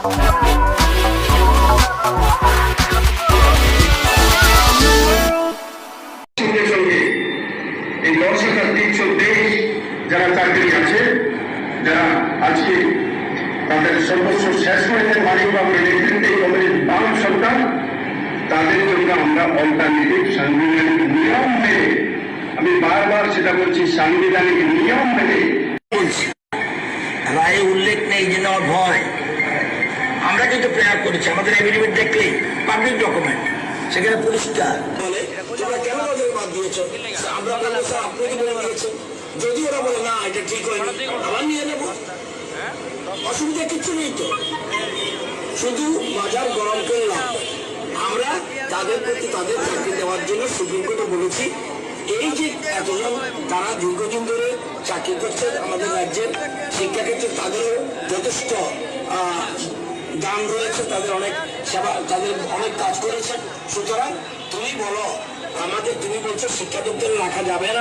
এই হাজার তিনশো তেইশ যারা চাকরি আছে, যারা আজকে তাদের সর্বস্ব শেষ হয়েছে মানিক বাবুর নেতৃত্বে কমিটির বাম সরকার তাদের জন্য আমরা অল্টারনেটিভ সাংবিধানিক নিয়ম মেনে, আমি বারবার সেটা বলছি, সাংবিধানিক নিয়ম মেনে। রায়ে উল্লেখ নেই যে ভয়। আমরা কিন্তু প্রেয়ার করেছি। আমাদের এভিডেভিট দেখলেই পাবলিক ডকুমেন্ট সেখানে পরিষ্কার বলে, তোমরা কেন বাদ আমরা স্যার বলে যদি ওরা বলে, না, এটা ঠিক হয়নি, আবার নিয়ে অসুবিধা কিছু নেই তো। শুধু বাজার গরম আমরা তাদের প্রতি তাদের চাকরি দেওয়ার জন্য সুপ্রিম কোর্টে বলেছি, এই যে এতজন তারা দীর্ঘদিন ধরে চাকরি করছে আমাদের রাজ্যের শিক্ষাক্ষেত্রে তাদেরও যথেষ্ট দান রয়েছে, তাদের অনেক সেবা, তাদের অনেক কাজ করেছে সুতরাং তুমি বলো, আমাদের, তুমি বলছো শিক্ষা দপ্তরে রাখা যাবে না।